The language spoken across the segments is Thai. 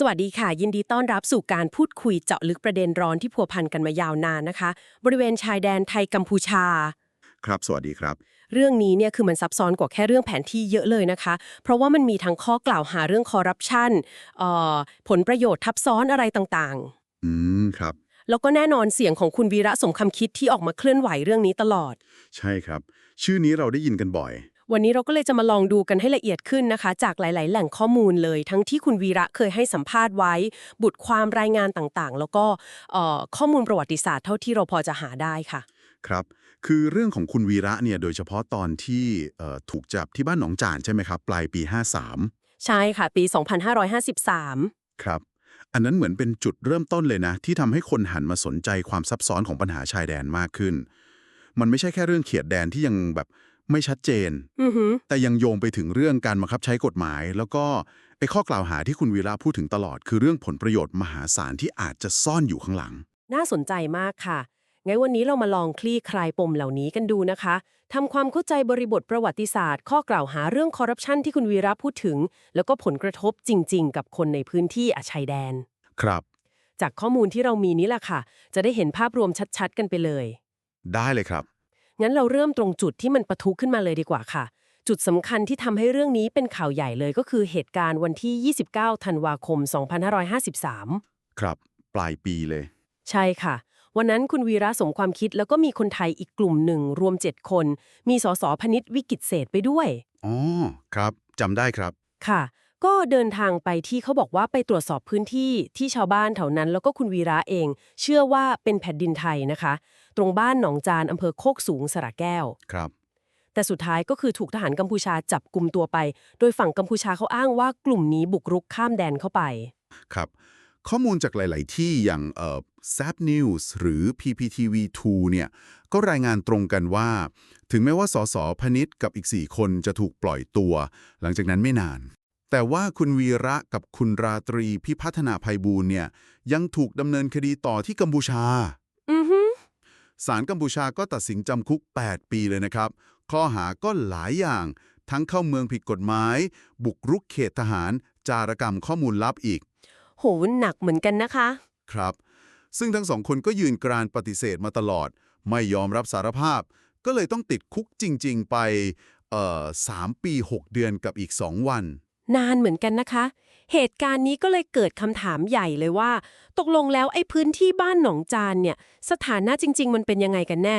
สวัสดีค่ะ ยินดีต้อนรับสู่การพูดคุยเจาะลึกประเด็นร้อนที่พัวพันกันมายาวนานนะคะ บริเวณชายแดนไทยกัมพูชา ครับ สวัสดีครับ เรื่องนี้เนี่ยคือมันซับซ้อนกว่าแค่เรื่องแผนที่เยอะเลยนะคะ เพราะว่ามันมีทั้งข้อกล่าวหาเรื่องคอร์รัปชันเอ่อผลประโยชน์ทับซ้อนอะไรต่างอืมครับๆแล้วก็แน่นอนเสียงของคุณวีระสมคำคิดที่ออกมาเคลื่อนไหวเรื่องนี้ตลอด ใช่ครับ ชื่อนี้เราได้ยินกันบ่อย วันนี้เราก็เลยจะมาลองดูกันให้ละเอียดขึ้นนะคะ จากหลาย ๆ แหล่งข้อมูลเลย ทั้งที่คุณวีระเคยให้สัมภาษณ์ไว้บุตรความรายงานต่างๆ แล้วก็เอ่อข้อมูลประวัติศาสตร์เท่าที่เราพอจะหาได้ค่ะ ครับคือเรื่องของคุณวีระเนี่ยโดยเฉพาะตอนที่เอ่อถูกจับที่บ้านหนองจานใช่ไหมครับ ปลายปี 53 ใช่ค่ะ ปี 2553 ครับ อันนั้นเหมือนเป็นจุดเริ่มต้นเลยนะ ที่ทำให้คนหันมาสนใจความซับซ้อนของปัญหาชายแดนมากขึ้น มันไม่ใช่แค่เรื่องเขียดแดนที่ยังแบบ ไม่ชัดเจนอือหือแต่ยังโยงไปถึงเรื่องการบังคับใช้กฎหมาย แล้วก็ไอ้ข้อกล่าวหาที่คุณวีระพูดถึงตลอด คือเรื่องผลประโยชน์มหาศาลที่อาจจะซ่อนอยู่ข้างหลัง น่าสนใจมากค่ะ งั้นวันนี้เรามาลองคลี่คลายปมเหล่านี้กันดูนะคะทำความเข้าใจบริบทประวัติศาสตร์ ข้อกล่าวหาเรื่องคอร์รัปชันที่คุณวีระพูดถึง แล้วก็ผลกระทบจริง ๆ กับคนในพื้นที่อาชายแดน ครับ จากข้อมูลที่เรามีนี้แหละค่ะ จะได้เห็นภาพรวมชัดๆ กันไปเลย ได้เลยครับ งั้นเราเริ่มตรงจุดที่มันปะทุขึ้นมาเลยดีกว่าค่ะ จุดสำคัญที่ทำให้เรื่องนี้เป็นข่าวใหญ่เลยก็คือเหตุการณ์วันที่ 29 ธันวาคม 2553 ครับ ปลายปีเลย ใช่ค่ะวันนั้นคุณวีระสมความคิดแล้วก็มีคนไทยอีกกลุ่มหนึ่ง รวม 7 คน มีสสพนิษฐ์วิกิตเศษไปด้วย อ๋อ ครับจำได้ครับ ค่ะ ก็เดินทางไปที่เขาบอกว่าไปตรวจสอบพื้นที่ที่ชาวบ้านแถวนั้น แล้วก็คุณวีระเอง เชื่อว่าเป็นแผ่นดินไทยนะคะ ตรงบ้านหนองจานอำเภอโคกสูงสระแก้ว ครับ แต่สุดท้ายก็คือถูกทหารกัมพูชาจับกลุ่มตัวไป โดยฝั่งกัมพูชาเขาอ้างว่ากลุ่มนี้บุกรุกข้ามแดนเข้าไป ครับ ข้อมูลจากหลาย ๆ ที่อย่างเอ่อ Zap News หรือ PPTV2 เนี่ยก็รายงานตรงกันว่า ถึงแม้ว่าสสพนิษฐ์กับอีก 4 คนจะถูกปล่อยตัว หลังจากนั้นไม่นาน แต่ว่าคุณวีระกับคุณราตรีพิพัฒนาภัยบูลย์เนี่ยยังถูกดำเนินคดีต่อที่กัมพูชา อือฮึศาลกัมพูชาก็ตัดสินจำคุก 8 ปีเลยนะครับ ข้อหาก็หลายอย่าง ทั้งเข้าเมืองผิดกฎหมาย บุกรุกเขตทหาร จารกรรมข้อมูลลับอีก โหหนักเหมือนกันนะคะ ครับ ซึ่งทั้งสองคนก็ยืนกรานปฏิเสธมาตลอด ไม่ยอมรับสารภาพ ก็เลยต้องติดคุกจริง ๆ ไปเอ่อสามปี 6 เดือนกับอีก 2 วัน นานเหมือนกันนะคะ เหตุการณ์นี้ก็เลยเกิดคำถามใหญ่เลยว่า ตกลงแล้วไอ้พื้นที่บ้านหนองจานเนี่ยสถานะจริง ๆ มันเป็นยังไงกันแน่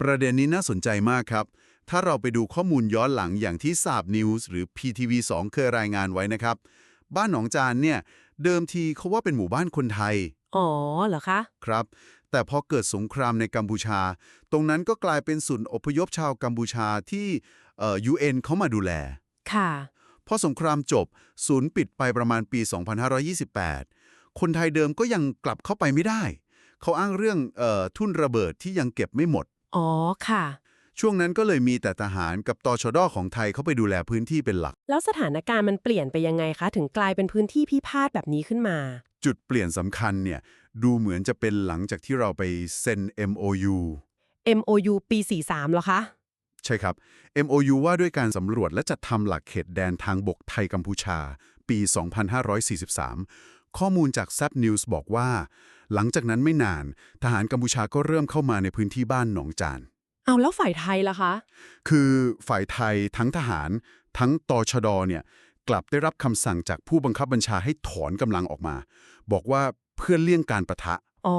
ประเด็นนี้น่าสนใจมากครับ ถ้าเราไปดูข้อมูลย้อนหลังอย่างที่สาบนิวส์หรือ PTV2 เคยรายงานไว้นะครับ บ้านหนองจานเนี่ยเดิมทีเขาว่าเป็นหมู่บ้านคนไทย อ๋อเหรอคะ ครับ แต่พอเกิดสงครามในกัมพูชา ตรงนั้นก็กลายเป็นศูนย์อพยพชาวกัมพูชาที่เอ่อ UN เขามาดูแล ค่ะ พอสงครามจบ ศูนย์ปิดไปประมาณปี 2528 คนไทยเดิมก็ยังกลับเข้าไปไม่ได้ เขาอ้างเรื่องเออทุ่นระเบิดที่ยังเก็บไม่หมด อ๋อค่ะ ช่วงนั้นก็เลยมีแต่ทหารกับตชดของไทยเข้าไปดูแลพื้นที่เป็นหลัก แล้วสถานการณ์มันเปลี่ยนไปยังไงคะ ถึงกลายเป็นพื้นที่พิพาทแบบนี้ขึ้นมา จุดเปลี่ยนสำคัญเนี่ยดูเหมือนจะเป็นหลังจากที่เราไปเซ็น MOU MOU ปี 43เหรอคะ ใช่ครับ MOU ว่าด้วยการสำรวจและจัดทำหลักเขตแดนทางบกไทยกัมพูชา ปี 2543 ข้อมูลจาก Zap News บอกว่า หลังจากนั้นไม่นาน ทหารกัมพูชาก็เริ่มเข้ามาในพื้นที่บ้านหนองจาน เอาแล้วฝ่ายไทยล่ะคะ คือฝ่ายไทยทั้งทหาร ทั้งตชดเนี่ยกลับได้รับคำสั่งจากผู้บังคับบัญชาให้ถอนกำลังออกมา บอกว่าเพื่อเลี่ยงการประทะ อ๋อ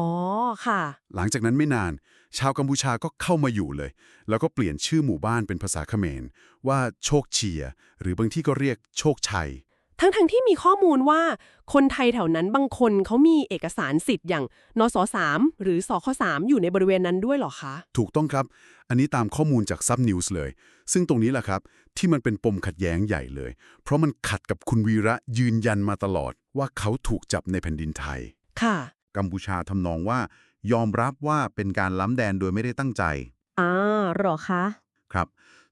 ค่ะ หลังจากนั้นไม่นาน ชาวกัมพูชาก็เข้ามาอยู่เลย แล้วก็เปลี่ยนชื่อหมู่บ้านเป็นภาษาเขมร ว่าโชคเชีย หรือบางที่ก็เรียกโชคชัย ทั้งทั้งที่มีข้อมูลว่าคนไทยแถวนั้นบางคนเขามีเอกสารสิทธิ์อย่างนสสามหรือสคสามอยู่ในบริเวณนั้นด้วยเหรอคะ ถูกต้องครับ อันนี้ตามข้อมูลจากซับนิวส์เลย ซึ่งตรงนี้แหละครับ ที่มันเป็นปมขัดแย้งใหญ่เลย เพราะมันขัดกับคุณวีระยืนยันมาตลอด ว่าเขาถูกจับในแผ่นดินไทย ค่ะ กัมพูชาทำนองว่า ยอมรับว่าเป็นการล้ำแดนโดยไม่ได้ตั้งใจ อ่าหรอคะ ครับ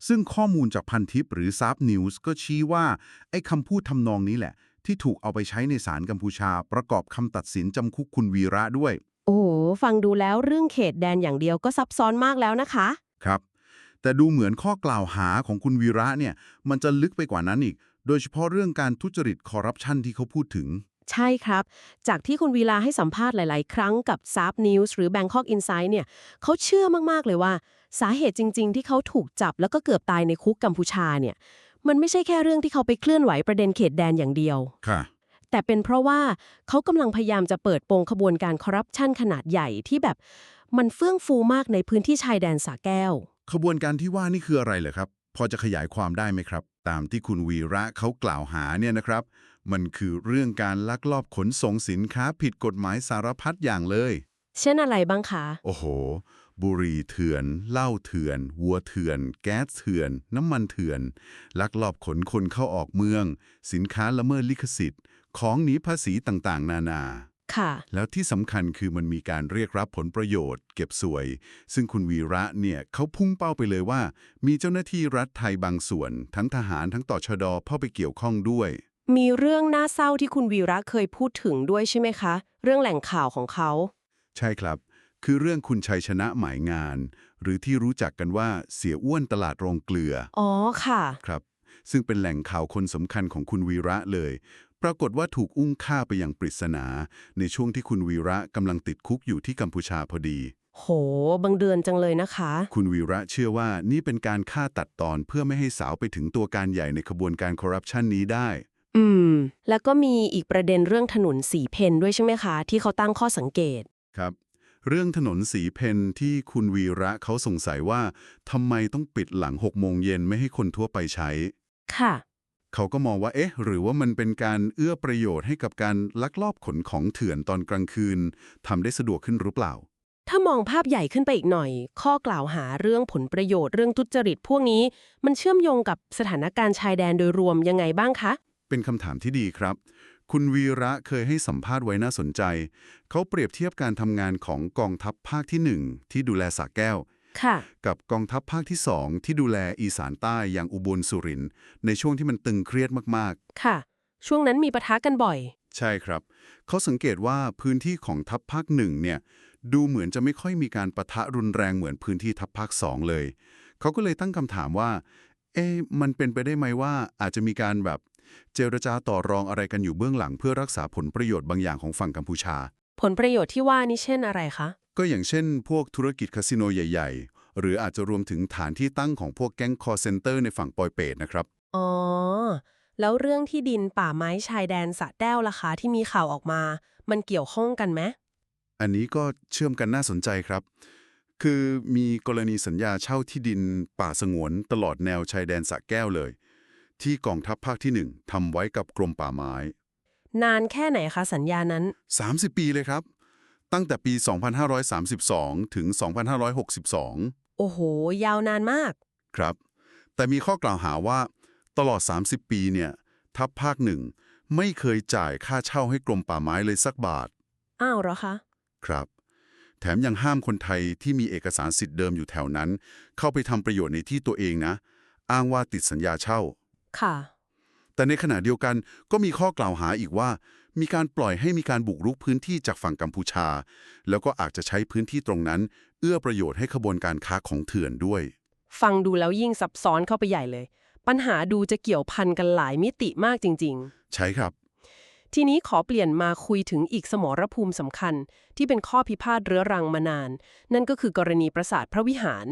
ซึ่งข้อมูลจากพันทิปหรือซับนิวส์ก็ชี้ว่า ไอ้คำพูดทำนองนี้แหละ ที่ถูกเอาไปใช้ในศาลกัมพูชา ประกอบคำตัดสินจำคุกคุณวีระด้วย โอ้โห ฟังดูแล้วเรื่องเขตแดนอย่างเดียวก็ซับซ้อนมากแล้วนะคะ ครับ แต่ดูเหมือนข้อกล่าวหาของคุณวีระเนี่ย มันจะลึกไปกว่านั้นอีก โดยเฉพาะเรื่องการทุจริตคอร์รัปชันที่เขาพูดถึง ใช่ครับ จากที่คุณวีลาให้สัมภาษณ์หลาย ๆ ครั้งกับ s a p News หรือ Bangkok Insight เนี่ยเขาเชื่อมาก ๆ เลยว่า สาเหตุจริง ๆ ที่เขาถูกจับแล้วก็เกือบตายในคุกกัมพูชาเนี่ยมันไม่ใช่แค่เรื่องที่เขาไปเคลื่อนไหวประเด็นเขตแดนอย่างเดียว ค่ะ แต่เป็นเพราะว่าเขากำลังพยายามจะเปิดโปงขบวนการคอร์รัปชันขนาดใหญ่ที่แบบมันเฟื่องฟูมากในพื้นที่ชายแดนสาแก้ว ขบวนการที่ว่านี่คืออะไรเหรอครับ พอจะขยายความได้ไหมครับ ตามที่คุณวีระเขากล่าวหาเนี่ยนะครับ มันคือเรื่องการลักลอบขนส่งสินค้าผิดกฎหมายสารพัดอย่างเลย เช่นอะไรบ้างคะ โอ้โห บุหรี่เถื่อน เหล้าเถื่อน วัวเถื่อน แก๊สเถื่อน น้ำมันเถื่อน ลักลอบขนคนเข้าออกเมือง สินค้าละเมิดลิขสิทธิ์ ของหนีภาษีต่างๆ นานา ค่ะ แล้วที่สำคัญคือมันมีการเรียกรับผลประโยชน์ เก็บสวย ซึ่งคุณวีระเนี่ยเขาพุ่งเป้าไปเลยว่า มีเจ้าหน้าที่รัฐไทยบางส่วน ทั้งทหารทั้งต่อชดเข้าไปเกี่ยวข้องด้วย มีเรื่องน่าเศร้าที่คุณวีระเคยพูดถึงด้วยใช่ไหมคะ เรื่องแหล่งข่าวของเขา ใช่ครับ คือเรื่องคุณชัยชนะหมายงาน หรือที่รู้จักกันว่าเสียอ้วนตลาดโรงเกลือ อ๋อค่ะ ครับ ซึ่งเป็นแหล่งข่าวคนสำคัญของคุณวีระเลย ปรากฏว่าถูกอุ้มฆ่าไปอย่างปริศนา ในช่วงที่คุณวีระกำลังติดคุกอยู่ที่กัมพูชาพอดี โห บังเดือนจังเลยนะคะ คุณวีระเชื่อว่านี่เป็นการฆ่าตัดตอนเพื่อไม่ให้สาวไปถึงตัวการใหญ่ในขบวนการคอร์รัปชันนี้ได้ อืม แล้วก็มีอีกประเด็นเรื่องถนนสีเพนด้วยใช่ไหมคะ ที่เขาตั้งข้อสังเกต ครับ เรื่องถนนสีเพนที่คุณวีระเขาสงสัยว่าทำไมต้องปิดหลัง6โมงเย็นไม่ให้คนทั่วไปใช้ ค่ะ เขาก็มองว่า เอ๊ะ หรือว่ามันเป็นการเอื้อประโยชน์ให้กับการลักลอบขนของเถื่อนตอนกลางคืนทำได้สะดวกขึ้นหรือเปล่า ถ้ามองภาพใหญ่ขึ้นไปอีกหน่อย ข้อกล่าวหาเรื่องผลประโยชน์เรื่องทุจริตพวกนี้ มันเชื่อมโยงกับสถานการณ์ชายแดนโดยรวมยังไงบ้างคะ เป็นคำถามที่ดีครับ คุณวีระเคยให้สัมภาษณ์ไว้น่าสนใจ เขาเปรียบเทียบการทำงานของกองทัพภาคที่หนึ่งที่ดูแลสระแก้วค่ะกับกองทัพภาคที่สองที่ดูแลอีสานใต้อย่างอุบลสุรินทร์ในช่วงที่มันตึงเครียดมากค่ะ ช่วงนั้นมีปะทะกันบ่อยๆใช่ครับ เขาสังเกตว่าพื้นที่ของทัพภาคหนึ่งเนี่ยดูเหมือนจะไม่ค่อยมีการปะทะรุนแรงเหมือนพื้นที่ทัพภาคสองเลย เขาก็เลยตั้งคำถามว่า เอ๊ะมันเป็นไปได้ไหมว่าอาจจะมีการแบบ เจรจาต่อรองอะไรกันอยู่เบื้องหลังเพื่อรักษาผลประโยชน์บางอย่างของฝั่งกัมพูชา ผลประโยชน์ที่ว่านี่เช่นอะไรคะ ก็อย่างเช่น พวกธุรกิจคาสิโนใหญ่ ๆ หรืออาจจะรวมถึงฐานที่ตั้งของพวกแก๊งคอร์เซนเตอร์ในฝั่งปอยเปตนะครับ อ๋อ แล้วเรื่องที่ดินป่าไม้ชายแดนสระแก้วล่ะคะที่มีข่าวออกมา มันเกี่ยวข้องกันไหมอันนี้ก็เชื่อมกันน่าสนใจครับ คือมีกรณีสัญญาเช่าที่ดินป่าสงวนตลอดแนวชายแดนสระแก้วเลย ที่กองทัพภาคที่หนึ่งทำไว้กับกรมป่าไม้ นานแค่ไหนคะสัญญานั้น 30 ปีเลยครับ ตั้งแต่ปี 2532 ถึง 2562 โอ้โห ยาวนานมาก ครับ แต่มีข้อกล่าวหาว่า ตลอด 30 ปีเนี่ย ทัพภาคหนึ่งไม่เคยจ่ายค่าเช่าให้กรมป่าไม้เลยสักบาท อ้าวเหรอคะ ครับ แถมยังห้ามคนไทยที่มีเอกสารสิทธิ์เดิมอยู่แถวนั้น เข้าไปทำประโยชน์ในที่ตัวเองนะ อ้างว่าติดสัญญาเช่า ค่ะ แต่ในขณะเดียวกันก็มีข้อกล่าวหาอีกว่า มีการปล่อยให้มีการบุกรุกพื้นที่จากฝั่งกัมพูชา แล้วก็อาจจะใช้พื้นที่ตรงนั้น เอื้อประโยชน์ให้ขบวนการค้าของเถื่อนด้วย ฟังดูแล้วยิ่งซับซ้อนเข้าไปใหญ่เลย ปัญหาดูจะเกี่ยวพันกันหลายมิติมากจริง ใช่ครับ ๆ ทีนี้ขอเปลี่ยนมาคุยถึงอีกสมรภูมิสำคัญ ที่เป็นข้อพิพาทเรื้อรังมานาน นั่นก็คือกรณีปราสาทพระวิหาร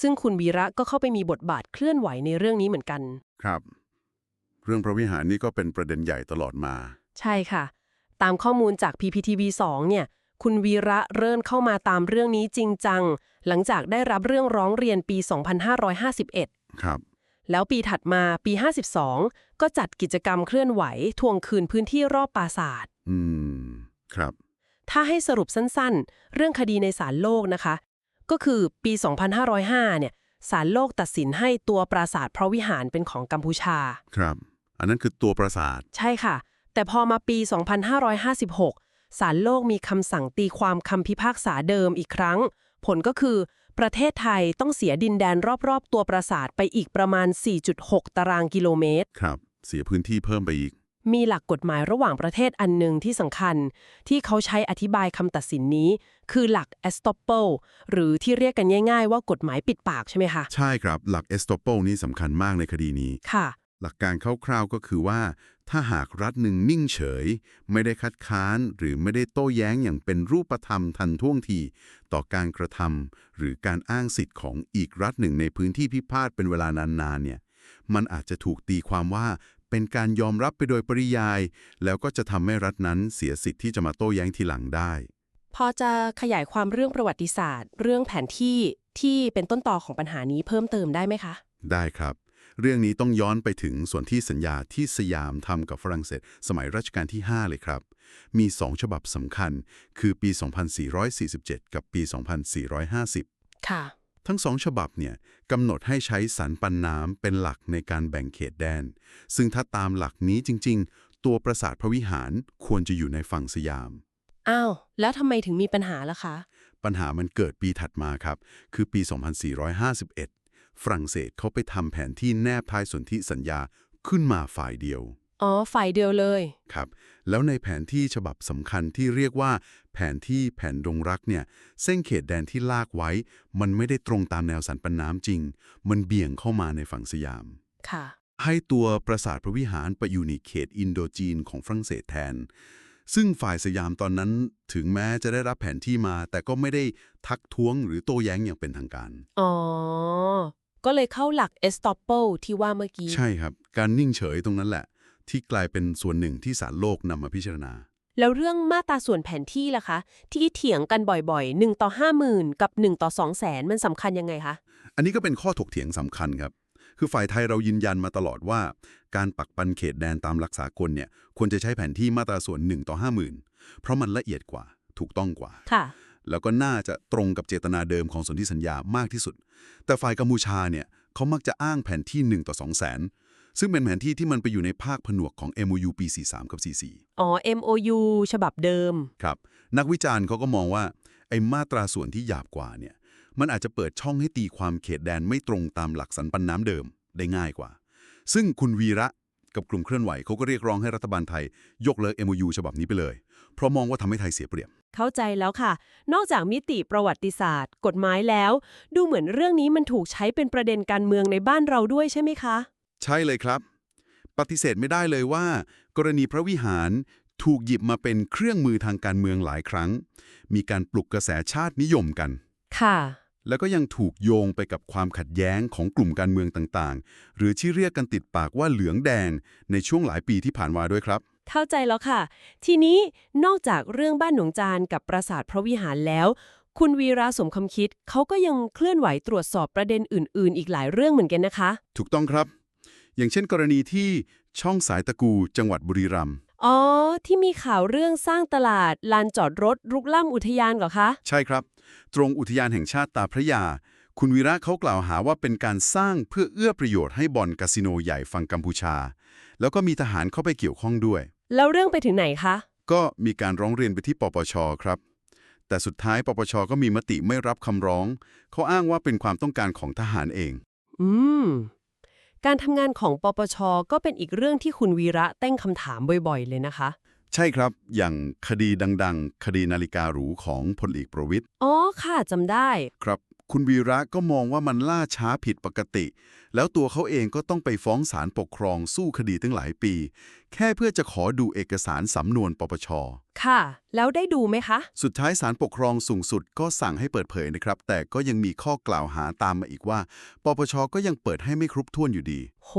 ซึ่งคุณวีระก็เข้าไปมีบทบาทเคลื่อนไหวในเรื่องนี้เหมือนกัน ครับ เรื่องพระวิหารนี่ก็เป็นประเด็นใหญ่ตลอดมา ใช่ค่ะ ตามข้อมูลจาก PPTV 2เนี่ย คุณวีระเริ่มเข้ามาตามเรื่องนี้จริงจัง หลังจากได้รับเรื่องร้องเรียนปี 2551 ครับ แล้วปีถัดมาปี 52 ก็จัดกิจกรรมเคลื่อนไหวทวงคืนพื้นที่รอบปราสาท อืม ครับ ถ้าให้สรุปสั้นๆ เรื่องคดีในศาลโลกนะคะ ก็คือปี 2505 เนี่ยศาลโลกตัดสินให้ตัวปราสาทพระวิหารเป็นของกัมพูชา ครับ อันนั้นคือตัวปราสาท ใช่ค่ะ แต่พอมาปี 2556 ศาลโลกมีคำสั่งตีความคำพิพากษาเดิมอีกครั้ง ผลก็คือ ประเทศไทยต้องเสียดินแดนรอบๆ ตัวปราสาทไปอีกประมาณ 4.6 ตารางกิโลเมตร ครับ เสียพื้นที่เพิ่มไปอีก มีหลักกฎหมายระหว่างประเทศอันหนึ่งที่สำคัญ ที่เขาใช้อธิบายคำตัดสินนี้ คือหลัก estoppel หรือที่เรียกกันง่าย ๆ ว่ากฎหมายปิดปากใช่ไหมคะ ใช่ครับ หลักเอสโตโปนี่สำคัญมากในคดีนี้ ค่ะ หลักการคร่าวๆก็คือว่า ถ้าหากรัฐหนึ่งนิ่งเฉย ไม่ได้คัดค้านหรือไม่ได้โต้แย้งอย่างเป็นรูปธรรมทันท่วงที ต่อการกระทำหรือการอ้างสิทธิ์ของอีกรัฐหนึ่งในพื้นที่พิพาทเป็นเวลานานๆเนี่ยมันอาจจะถูกตีความว่าเป็นการยอมรับไปโดยปริยาย แล้วก็จะทำให้รัฐนั้นเสียสิทธิ์ที่จะมาโต้แย้งทีหลังได้ พอจะขยายความเรื่องประวัติศาสตร์ เรื่องแผนที่ที่เป็นต้นต่อของปัญหานี้เพิ่มเติมได้ไหมคะ ได้ครับ เรื่องนี้ต้องย้อนไปถึงส่วนที่สัญญาที่สยามทำกับฝรั่งเศส สมัยรัชกาลที่ 5 เลยครับ มี 2 ฉบับสำคัญ คือปี 2447 กับปี 2450 ค่ะ ทั้งสองฉบับเนี่ยกำหนดให้ใช้สันปันน้ำเป็นหลักในการแบ่งเขตแดน ซึ่งถ้าตามหลักนี้จริง ๆ ตัวปราสาทพระวิหารควรจะอยู่ในฝั่งสยาม อ้าว แล้วทำไมถึงมีปัญหาล่ะคะ ปัญหามันเกิดปีถัดมาครับ คือปี 2451 ฝรั่งเศสเขาไปทำแผนที่แนบท้ายสนธิสัญญาขึ้นมาฝ่ายเดียว อ๋อ ฝ่ายเดียวเลย ครับ แล้วในแผนที่ฉบับสำคัญที่เรียกว่า แผนที่แผนดงรักเนี่ย เส้นเขตแดนที่ลากไว้ มันไม่ได้ตรงตามแนวสันปันน้ำจริง มันเบี่ยงเข้ามาในฝั่งสยาม ค่ะ ให้ตัวปราสาทพระวิหารไปอยู่ในเขตอินโดจีนของฝรั่งเศสแทน ซึ่งฝ่ายสยามตอนนั้นถึงแม้จะได้รับแผนที่มา แต่ก็ไม่ได้ทักท้วงหรือโต้แย้งอย่างเป็นทางการ อ๋อ ก็เลยเข้าหลัก estoppel ที่ว่าเมื่อกี้ ใช่ครับ การนิ่งเฉยตรงนั้นแหละ ที่กลายเป็นส่วนหนึ่งที่ศาลโลกนำมาพิจารณา แล้วเรื่องมาตราส่วนแผนที่ล่ะคะ ที่เถียงกันบ่อยๆ 1 ต่อ 50,000 กับ 1 ต่อ 200,000มันสำคัญยังไงคะ อันนี้ก็เป็นข้อถกเถียงสำคัญครับ คือฝ่ายไทยเรายืนยันมาตลอดว่า การปักปันเขตแดนตามหลักสากลเนี่ยควรจะใช้แผนที่มาตราส่วน1ต่อ50,000 เพราะมันละเอียดกว่าถูกต้องกว่า ค่ะ แล้วก็น่าจะตรงกับเจตนาเดิมของสนธิสัญญามากที่สุด แต่ฝ่ายกัมพูชาเนี่ยเขามักจะอ้างแผนที่ 1 ต่อ 2 0 0 0 0 0ซึ่งเป็นแผนที่ที่มันไปอยู่ในภาคผนวกของ MOU ปี 43 กับ 44 อ๋อ MOU ฉบับเดิม ครับ นักวิจารณ์เขาก็มองว่าไอ้มาตราส่วนที่หยาบกว่าเนี่ยมันอาจจะเปิดช่องให้ตีความเขตแดนไม่ตรงตามหลักสันปันน้ำเดิมได้ง่ายกว่า ซึ่งคุณวีระกับกลุ่มเคลื่อนไหวเขาก็เรียกร้องให้รัฐบาลไทย ยกเลิก MOU ฉบับนี้ไปเลย เพราะมองว่าทำให้ไทยเสียเปรียบ เข้าใจแล้วค่ะ นอกจากมิติประวัติศาสตร์ กฎหมายแล้ว ดูเหมือนเรื่องนี้มันถูกใช้เป็นประเด็นการเมืองในบ้านเราด้วยใช่ไหมคะ ใช่เลยครับ ปฏิเสธไม่ได้เลยว่า กรณีพระวิหารถูกหยิบมาเป็นเครื่องมือทางการเมืองหลายครั้ง มีการปลุกกระแสชาตินิยมกัน ค่ะ แล้วก็ยังถูกโยงไปกับความขัดแย้งของกลุ่มการเมืองต่างๆ หรือที่เรียกกันติดปากว่าเหลืองแดงในช่วงหลายปีที่ผ่านมาด้วยครับ เข้าใจแล้วค่ะ ทีนี้นอกจากเรื่องบ้านหนองจานกับปราสาทพระวิหารแล้ว คุณวีระสมคำคิดเขาก็ยังเคลื่อนไหวตรวจสอบประเด็นอื่น ๆ อีกหลายเรื่องเหมือนกันนะคะ ถูกต้องครับ อย่างเช่นกรณีที่ช่องสายตะกูจังหวัดบุรีรัมย์อ๋อ ที่มีข่าวเรื่องสร้างตลาดลานจอดรถรุกล้ำอุทยานเหรอคะ ใช่ครับ ตรงอุทยานแห่งชาติตาพระยา คุณวีระเขากล่าวหาว่าเป็นการสร้างเพื่อเอื้อประโยชน์ให้บ่อนคาสิโนใหญ่ฝั่งกัมพูชา แล้วก็มีทหารเข้าไปเกี่ยวข้องด้วย แล้วเรื่องไปถึงไหนคะ ก็มีการร้องเรียนไปที่ปปชครับ แต่สุดท้ายปปชก็มีมติไม่รับคำร้อง เขาอ้างว่าเป็นความต้องการของทหารเอง อืม การทำงานของปปชก็เป็นอีกเรื่องที่คุณวีระตั้งคำถามบ่อยๆ เลยนะคะ ใช่ครับ อย่างคดีดัง ๆ คดีนาฬิกาหรูของพลเอกประวิตยอ๋อค่ะจำได้ ครับ คุณวีระก็มองว่ามันล่าช้าผิดปกติ แล้วตัวเขาเองก็ต้องไปฟ้องศาลปกครองสู้คดีตั้งหลายปี แค่เพื่อจะขอดูเอกสารสำนวนปปช ค่ะ แล้วได้ดูไหมคะ สุดท้ายศาลปกครองสูงสุดก็สั่งให้เปิดเผยนะครับ แต่ก็ยังมีข้อกล่าวหาตามมาอีกว่า ปปชก็ยังเปิดให้ไม่ครบถ้วนอยู่ดี โห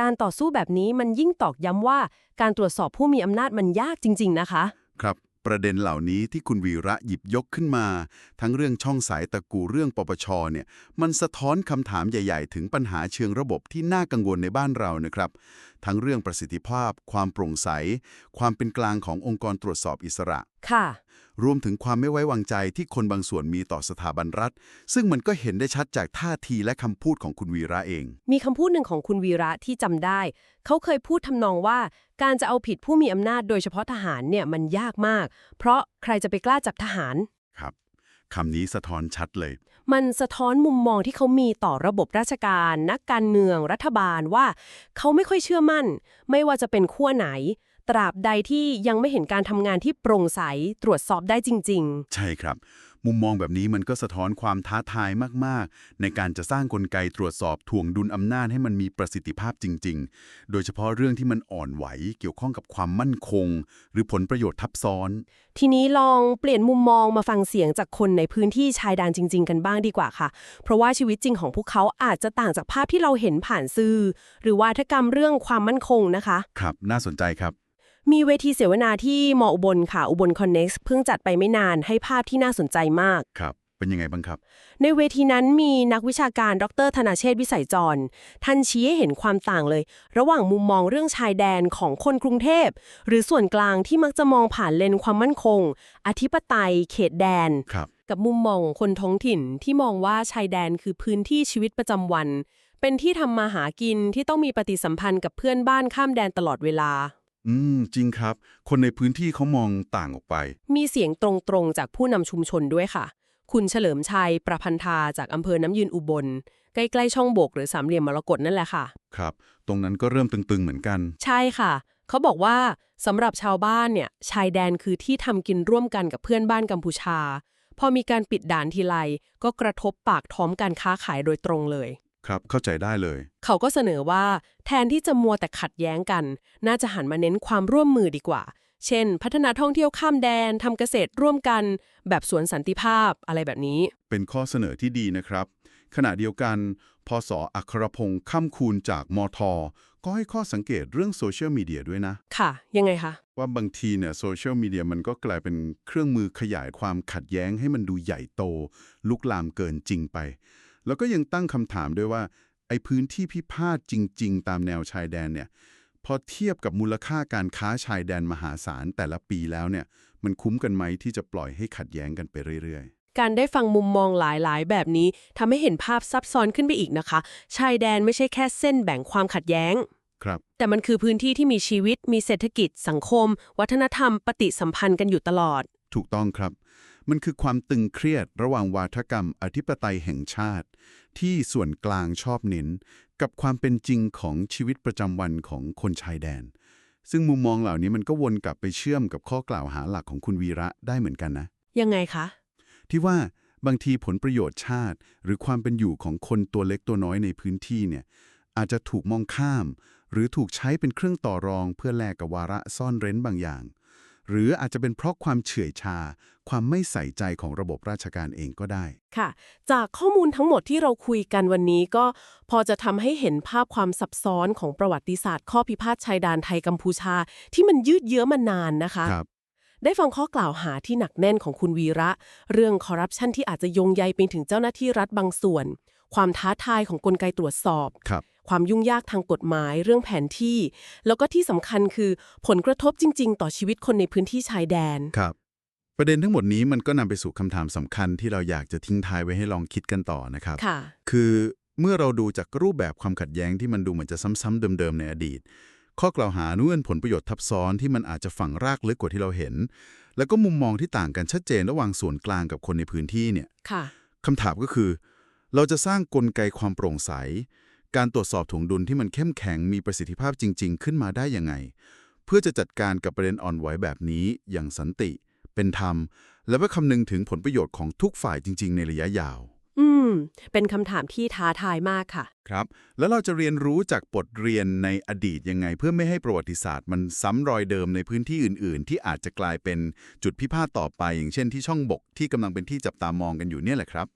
การต่อสู้แบบนี้มันยิ่งตอกย้ำว่า การตรวจสอบผู้มีอำนาจมันยากจริง ๆ นะคะ ครับ ประเด็นเหล่านี้ที่คุณวีระหยิบยกขึ้นมา ทั้งเรื่องช่องสายตะกูเรื่องปปชเนี่ยมันสะท้อนคำถามใหญ่ๆ ถึงปัญหาเชิงระบบที่น่ากังวลในบ้านเรานะครับ ทั้งเรื่องประสิทธิภาพ ความโปร่งใส ความเป็นกลางขององค์กรตรวจสอบอิสระค่ะ รวมถึงความไม่ไว้วางใจที่คนบางส่วนมีต่อสถาบันรัฐ ซึ่งมันก็เห็นได้ชัดจากท่าทีและคำพูดของคุณวีระเอง มีคำพูดหนึ่งของคุณวีระที่จำได้ เขาเคยพูดทำนองว่าการจะเอาผิดผู้มีอำนาจโดยเฉพาะทหารเนี่ยมันยากมาก เพราะใครจะไปกล้าจับทหารครับคำนี้สะท้อนชัดเลย มันสะท้อนมุมมองที่เขามีต่อระบบราชการ นักการเมือง รัฐบาลว่า เขาไม่ค่อยเชื่อมั่น ไม่ว่าจะเป็นขั้วไหน ตราบใดที่ยังไม่เห็นการทำงานที่โปร่งใสตรวจสอบได้จริงใช่ครับ มุมมองแบบนี้มันก็สะท้อนความท้าทายมาก ๆ ในการจะสร้างกลไกตรวจสอบถ่วงดุลอำนาจให้มันมีประสิทธิภาพจริง ๆ โดยเฉพาะเรื่องที่มันอ่อนไหวเกี่ยวข้องกับความมั่นคง หรือผลประโยชน์ทับซ้อน ทีนี้ลองเปลี่ยนมุมมองมาฟังเสียงจากคนในพื้นที่ชายแดนจริง ๆ กันบ้างดีกว่าค่ะ เพราะว่าชีวิตจริงของพวกเขาอาจจะต่างจากภาพที่เราเห็นผ่านสื่อ หรือวาทกรรมเรื่องความมั่นคงนะคะ ครับ น่าสนใจครับ มีเวทีเสวนาที่มออุบลค่ะ อุบลคอนเน็กซ์เพิ่งจัดไปไม่นานให้ภาพที่น่าสนใจมาก ครับ เป็นยังไงบ้างครับ ในเวทีนั้นมีนักวิชาการดรธนาเชษฐ์วิสัยจร ท่านชี้ให้เห็นความต่างเลย ระหว่างมุมมองเรื่องชายแดนของคนกรุงเทพ หรือส่วนกลางที่มักจะมองผ่านเลนส์ความมั่นคง อธิปไตย เขตแดน ครับ กับมุมมองของคนท้องถิ่นที่มองว่าชายแดนคือพื้นที่ชีวิตประจำวัน เป็นที่ทำมาหากินที่ต้องมีปฏิสัมพันธ์กับเพื่อนบ้านข้ามแดนตลอดเวลา อืม จริงครับ คนในพื้นที่เขามองต่างออกไป มีเสียงตรงๆ จากผู้นำชุมชนด้วยค่ะ คุณเฉลิมชัย ประพันธาจากอำเภอน้ำยืนอุบล ใกล้ๆช่องโบกหรือสามเหลี่ยมมรกตนั่นแหละค่ะ ครับ ตรงนั้นก็เริ่มตึงๆเหมือนกัน ใช่ค่ะ เขาบอกว่าสำหรับชาวบ้านเนี่ย ชายแดนคือที่ทำกินร่วมกันกับเพื่อนบ้านกัมพูชา พอมีการปิดด่านทีไรก็กระทบปากท้องการค้าขายโดยตรงเลย ครับเข้าใจได้เลย เขาก็เสนอว่าแทนที่จะมัวแต่ขัดแย้งกัน น่าจะหันมาเน้นความร่วมมือดีกว่า เช่น พัฒนาท่องเที่ยวข้ามแดนทำเกษตรร่วมกัน แบบสวนสันติภาพอะไรแบบนี้ เป็นข้อเสนอที่ดีนะครับ ขณะเดียวกันพศอัครพงศ์ค่ำคูณจากมท ก็ให้ข้อสังเกตเรื่องโซเชียลมีเดียด้วยนะ ค่ะ ยังไงคะ ว่าบางทีเนี่ยโซเชียลมีเดียมันก็กลายเป็นเครื่องมือขยายความขัดแย้งให้มันดูใหญ่โต ลุกลามเกินจริงไป แล้วก็ยังตั้งคำถามด้วยว่า ไอ้พื้นที่พิพาทจริง ๆ ตามแนวชายแดนเนี่ยพอเทียบกับมูลค่าการค้าชายแดนมหาศาลแต่ละปีแล้วเนี่ย มันคุ้มกันไหมที่จะปล่อยให้ขัดแย้งกันไปเรื่อยการได้ฟังมุมมองหลายๆ แบบนี้ทำให้เห็นภาพซับซ้อนขึ้นไปอีกนะคะ ชายแดนไม่ใช่แค่เส้นแบ่งความขัดแย้งๆครับ แต่มันคือพื้นที่ที่มีชีวิต มีเศรษฐกิจ สังคม วัฒนธรรม ปฏิสัมพันธ์กันอยู่ตลอด ถูกต้องครับ มันคือความตึงเครียดระหว่างวาทกรรมอธิปไตยแห่งชาติ ที่ส่วนกลางชอบเน้น กับความเป็นจริงของชีวิตประจำวันของคนชายแดน ซึ่งมุมมองเหล่านี้มันก็วนกลับไปเชื่อมกับข้อกล่าวหาหลักของคุณวีระได้เหมือนกันนะ ยังไงคะ ที่ว่าบางทีผลประโยชน์ชาติ หรือความเป็นอยู่ของคนตัวเล็กตัวน้อยในพื้นที่เนี่ยอาจจะถูกมองข้าม หรือถูกใช้เป็นเครื่องต่อรองเพื่อแลกกับวาระซ่อนเร้นบางอย่าง หรืออาจจะเป็นเพราะความเฉื่อยชา ความไม่ใส่ใจของระบบราชการเองก็ได้ ค่ะ จากข้อมูลทั้งหมดที่เราคุยกันวันนี้ก็พอจะทำให้เห็นภาพความซับซ้อนของประวัติศาสตร์ ข้อพิพาทชายแดนไทยกัมพูชา ที่มันยืดเยื้อมานานนะคะครับได้ฟังข้อกล่าวหาที่หนักแน่นของคุณวีระ เรื่องคอร์รัปชันที่อาจจะโยงใยไปถึงเจ้าหน้าที่รัฐบางส่วน ความท้าทายของกลไกตรวจสอบครับ ความยุ่งยากทางกฎหมาย เรื่องแผนที่ แล้วก็ที่สำคัญคือผลกระทบจริง ๆ ต่อชีวิตคนในพื้นที่ชายแดนครับ ประเด็นทั้งหมดนี้มันก็นำไปสู่คำถามสำคัญที่เราอยากจะทิ้งท้ายไว้ให้ลองคิดกันต่อนะครับค่ะคือเมื่อเราดูจากรูปแบบความขัดแย้งที่มันดูเหมือนจะซ้ำๆเดิมๆในอดีต ข้อกล่าวหาเนื่อนผลประโยชน์ทับซ้อนที่มันอาจจะฝังรากลึกกว่าที่เราเห็น แล้วก็มุมมองที่ต่างกันชัดเจนระหว่างส่วนกลางกับคนในพื้นที่เนี่ยค่ะคำถามก็คือ เราจะสร้างกลไกความโปร่งใส การตรวจสอบถ่วงดุลที่มันเข้มแข็งมีประสิทธิภาพจริง ๆ ขึ้นมาได้ยังไง เพื่อจะจัดการกับประเด็นอ่อนไหวแบบนี้อย่างสันติ เป็นธรรม และว่าคำนึงถึงผลประโยชน์ของทุกฝ่ายจริง ๆ ในระยะยาว อืม เป็นคำถามที่ท้าทายมากค่ะ ครับ แล้วเราจะเรียนรู้จากบทเรียนในอดีตยังไง เพื่อไม่ให้ประวัติศาสตร์มันซ้ำรอยเดิมในพื้นที่อื่น ๆ ที่อาจจะกลายเป็นจุดพิพาทต่อไป อย่างเช่นที่ช่องบกที่กำลังเป็นที่จับตามองกันอยู่เนี่ยแหละครับ